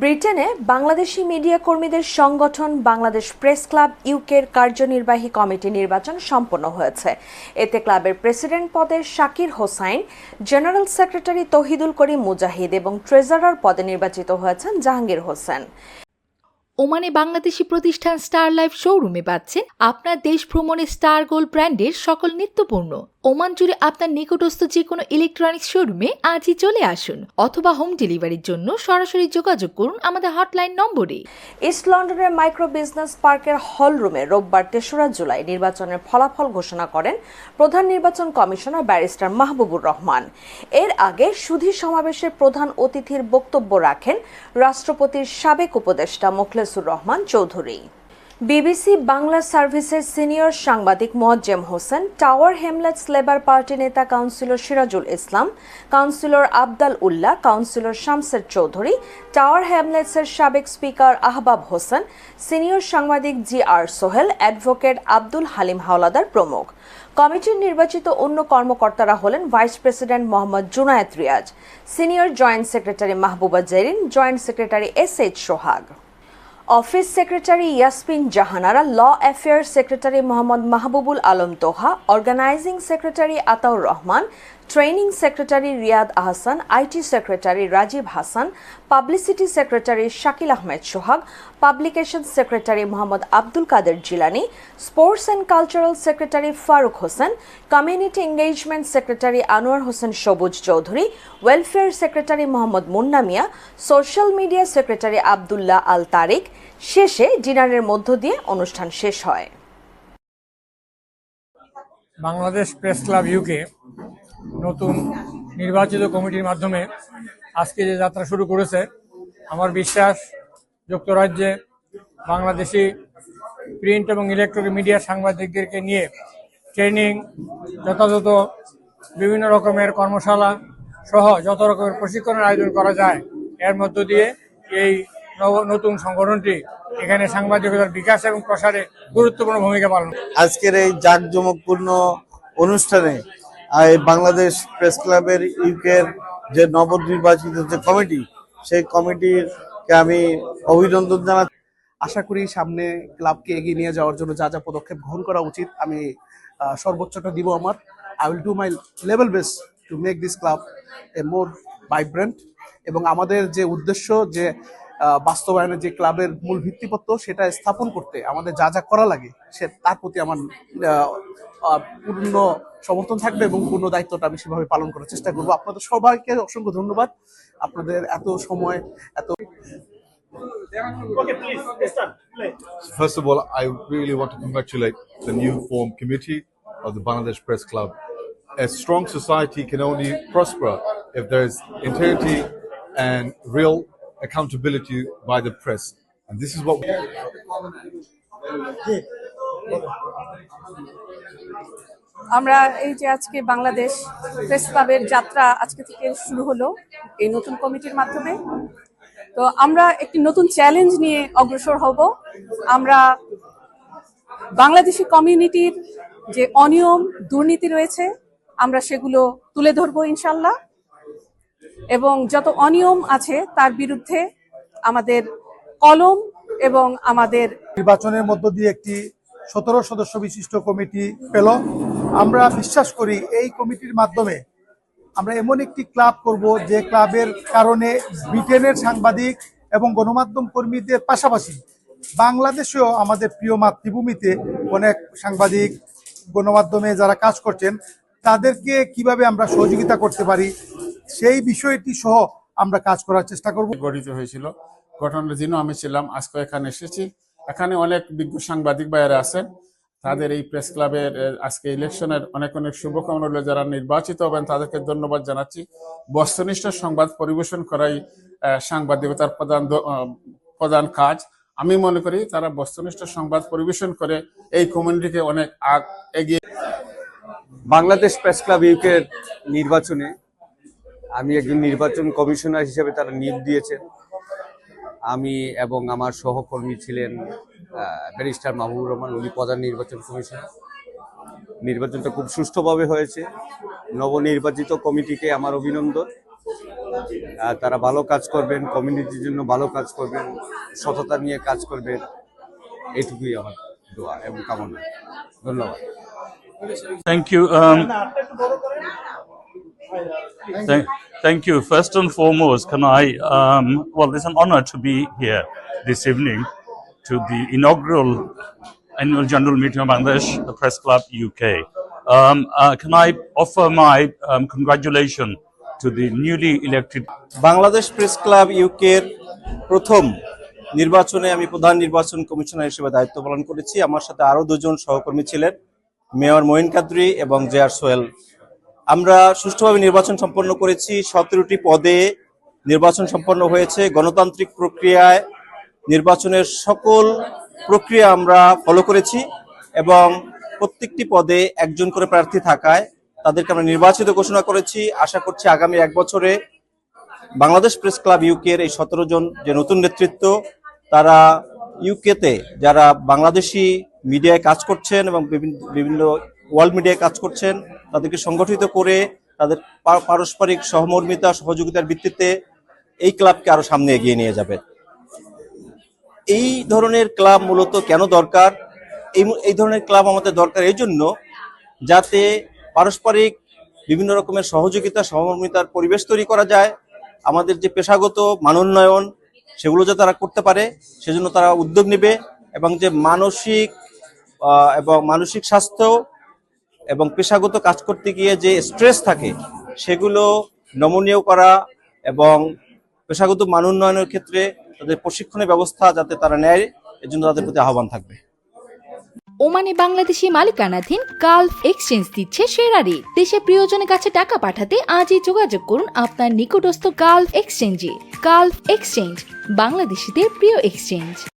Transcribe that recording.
ব্রিটেনে বাংলাদেশি মিডিয়া কর্মীদের সংগঠন বাংলাদেশ প্রেস ক্লাব, ইউকের কার্যনির্বাহী কমিটি নির্বাচন সম্পন্ন হয়েছে। এতে ক্লাবের প্রেসিডেন্ট পদে শাকির হোসাইন, জেনারেল সেক্রেটারি তহিদুল করিম মুজাহিদ এবং ট্রেজারার পদে নির্বাচিত হয়েছেন জাহাঙ্গীর হোসেন। ওমানে বাংলাদেশি প্রতিষ্ঠান স্টার লাইফ শোরুমে পাচ্ছেন আপনার দেশ ভ্রমণে স্টার গোল্ড ব্র্যান্ডের সকল নিত্যপণ্য। ওমান জুড়ে আপনার নিকটস্থ যে কোনো ইলেকট্রনিক্স শোরুমে আজই চলে আসুন অথবা হোম ডেলিভারির জন্য সরাসরি যোগাযোগ করুন আমাদের হটলাইন নম্বরে। ইস্ট লন্ডনের মাইক্রো বিজনেস পার্কের হল রুমে রোববার তেসরা জুলাই নির্বাচনের ফলাফল ঘোষণা করেন প্রধান নির্বাচন কমিশনার ব্যারিস্টার মাহবুবুর রহমান। এর আগে সুধী সমাবেশের প্রধান অতিথির বক্তব্য রাখেন রাষ্ট্রপতির সাবেক উপদেষ্টা মোখলেসুর রহমান চৌধুরী। বিবিসি বাংলা সার্ভিসের সিনিয়র সাংবাদিক Moazzem Hossain, Tower Hamlets Labour Party নেতা councillor Sirajul Islam, councillor Abdal Ullah, councillor Shamser Chowdhury, Tower হ্যামলেটসের সাবেক স্পিকার আহবাব হোসেন, সিনিয়র সাংবাদিক G R Sohel, advocate Abdul Halim Howlader প্রমুখ। কমিটির নির্বাচিত অন্য কর্মকর্তারা হলেন vice president Mohammad Junayed Riaz, senior joint secretary Mahbuba Zerin, joint secretary S H Sohag. Office secretary Yasmin Jahanara, law affairs secretary Mohammad Mahbubul Alam Toha, organising secretary Ataur Rahman training secretary Riad Ahsan IT secretary Rajib Hasan publicity secretary Shakil Ahmed Sohag publication secretary Mohammad Abdul Kader Jilani sports and cultural secretary Faruk Hossain community engagement secretary Anwar Hossain Sabuj Chowdhury welfare secretary Mohammad Munna Mia social media secretary Abdullah Al Tarik শেষে ডিনারের মধ্য দিয়ে অনুষ্ঠান শেষ হয়। Bangladesh press club UK নতুন নির্বাচিত কমিটির মাধ্যমে আজকে যে যাত্রা শুরু করেছে, আমার বিশ্বাস যুক্তরাজ্যে বাংলাদেশি প্রিন্ট এবং ইলেকট্রনিক মিডিয়া সাংবাদিকদেরকে নিয়ে ট্রেনিং, যথাযথ বিভিন্ন রকমের কর্মশালা সহ যত রকমের প্রশিক্ষণের আয়োজন করা যায়, এর মধ্য দিয়ে এই নতুন সংগঠনটি এখানে সাংবাদিকতার বিকাশ এবং প্রসারে গুরুত্বপূর্ণ ভূমিকা পালন আজকের এই জাঁকজমকপূর্ণ অনুষ্ঠানে বাংলাদেশ প্রেস ক্লাবের ইউকের যে নবনির্বাচিত যে কমিটি, সেই কমিটিরকে আমি অভিনন্দন জানাচ্ছি আশা করি সামনে ক্লাবকে এগিয়ে নিয়ে যাওয়ার জন্য যা যা পদক্ষেপ গ্রহণ করা উচিত, আমি সর্বোচ্চটা দিব আমার। I will do my level best to make this club a more vibrant এবং আমাদের যে উদ্দেশ্য যে বাস্তবায়নের যে ক্লাবের মূল ভিত্তিপত্র সেটা স্থাপন করতে আমাদের যা যা করা লাগে সে তার প্রতি আমার পূর্ণ সমর্থন থাকবে এবং পূর্ণ দায়িত্বটা আমি সেভাবে পালন করার চেষ্টা করব আপনাদের সবাইকে অসংখ্য ধন্যবাদ আপনাদের এত সময় এত First of all, I really want to congratulate the new formed committee of the Bangladesh Press Club. A strong society can only prosper if there is integrity and real accountability by the press. And this is what we আমরা এই যে আজকে Bangladesh press ক্লাবের যাত্রা আজকে থেকে শুরু হলো এই নতুন কমিটির মাধ্যমে। তো আমরা একটি নতুন চ্যালেঞ্জ নিয়ে অগ্রসর হব। আমরা বাংলাদেশি কমিউনিটির যে অনিয়ম, দুর্নীতি রয়েছে, আমরা সেগুলো তুলে ধরবো ইনশাল্লাহ এবং যত অনিয়ম আছে তার বিরুদ্ধে আমাদের কলম এবং আমাদের নির্বাচনের মধ্য দিয়ে একটি সতেরো সদস্য বিশিষ্ট কমিটি পেল। আমরা বিশ্বাস করি এই কমিটির মাধ্যমে আমরা এমন একটি ক্লাব করব যে ক্লাবের কারণে ব্রিটেনের সাংবাদিক এবং গণমাধ্যম কর্মীদের পাশাপাশি বাংলাদেশেও আমাদের প্রিয় মাতৃভূমিতে অনেক সাংবাদিক, গণমাধ্যমে যারা কাজ করছেন, তাদেরকে কীভাবে আমরা সহযোগিতা করতে পারি সেই বিষয়টি সহ আমরা কাজ করার চেষ্টা করব। গঠিত হয়েছিল। গঠনের দিনও আমি ছিলাম আজকে এখানে এসেছি। এখানে অনেক বিজ্ঞ সাংবাদিক ভাইয়েরা আছেন। তাদের এই প্রেস ক্লাবের আজকে ইলেকশনের অনেক অনেক শুভকামনা রইল। যারা নির্বাচিত হবেন তাদেরকে ধন্যবাদ জানাচ্ছি। বস্তুনিষ্ঠ সংবাদ পরিবেশন করাই আহ, সাংবাদিকতার প্রধান আহ, প্রধান কাজ। আমি মনে করি তারা বস্তুনিষ্ঠ সংবাদ পরিবেশন করে এই কমিউনিটিকে অনেক আগ এগিয়ে বাংলাদেশ প্রেস ক্লাব ইউকের নির্বাচনে আমি একজন নির্বাচন কমিশনার হিসেবে তারা নিয়োগ দিয়েছেন। আমি এবং আমার সহকর্মী ছিলেন ব্যারিস্টার মাহবুবুর রহমান, উনি প্রধান নির্বাচন কমিশনার। নির্বাচনটা খুব সুষ্ঠুভাবে হয়েছে। নবনির্বাচিত কমিটিকে আমার অভিনন্দন। তারা ভালো কাজ করবেন, কমিউনিটির জন্য ভালো কাজ করবেন, সততা নিয়ে কাজ করবেন। এইটুকুই আমার দোয়া এবং কামনা। ধন্যবাদ। Thank you. Um, thank, thank you. First and foremost, can I? Um, well, it's an honor to be here this evening to the inaugural annual general meeting of Bangladesh the Press Club UK. Um, uh, can I offer my um, congratulations to the newly elected Bangladesh press club ইউকের প্রথম নির্বাচনে আমি প্রধান নির্বাচন commissioner হিসেবে দায়িত্ব পালন করেছি আমার সাথে আরও দুজন সহকর্মী ছিলেন মেয়র মঈন কাদরি এবং জেআর সোহেল আমরা সুষ্ঠুভাবে নির্বাচন সম্পন্ন করেছি। সতেরোটি পদে নির্বাচন সম্পন্ন হয়েছে। গণতান্ত্রিক প্রক্রিয়ায় নির্বাচনের সকল প্রক্রিয়া আমরা ফলো করেছি এবং প্রত্যেকটি পদে একজন করে প্রার্থী থাকায় তাদেরকে আমরা নির্বাচিত ঘোষণা করেছি। আশা করছি আগামী এক বছরে বাংলাদেশ প্রেস ক্লাব ইউকের এই সতেরো জন যে নতুন নেতৃত্ব, তারা ইউকেতে যারা বাংলাদেশি মিডিয়ায় কাজ করছেন এবং বিভিন্ন বিভিন্ন ওয়ার্ল্ড মিডিয়ায় কাজ করছেন, তাদেরকে সংগঠিত করে তাদের পারস্পরিক সহমর্মিতা, সহযোগিতার ভিত্তিতে এই ক্লাবকে আরও সামনে এগিয়ে নিয়ে যাবে। এই ধরনের ক্লাব মূলত কেন দরকার? এই এই ধরনের ক্লাব আমাদের দরকার এই জন্য যাতে পারস্পরিক বিভিন্ন রকমের সহযোগিতা, সহমর্মিতার পরিবেশ তৈরি করা যায়। আমাদের যে পেশাগত মানোন্নয়ন সেগুলো যাতে তারা করতে পারে, সেজন্য তারা উদ্যোগ নেবে এবং যে মানসিক এবং মানসিক স্বাস্থ্য এবং পেশাগত কাজ করতে গিয়ে যে স্ট্রেস থাকে, সেগুলো নমনীয় করা এবং পেশাগত মান উন্নয়নের ক্ষেত্রে তাদের প্রশিক্ষণের ব্যবস্থা যাতে তারা নেয়, এজন্য তাদের প্রতি আহ্বান থাকবে। ওমানে বাংলাদেশি মালিকানাধীন গালফ এক্সচেঞ্জ দিচ্ছে সেরা রেট দেশে প্রিয়জনের কাছে টাকা পাঠাতে আজই যোগাযোগ করুন আপনার নিকটস্থ গালফ এক্সচেঞ্জে। গালফ এক্সচেঞ্জ, বাংলাদেশিদের প্রিয় এক্সচেঞ্জ।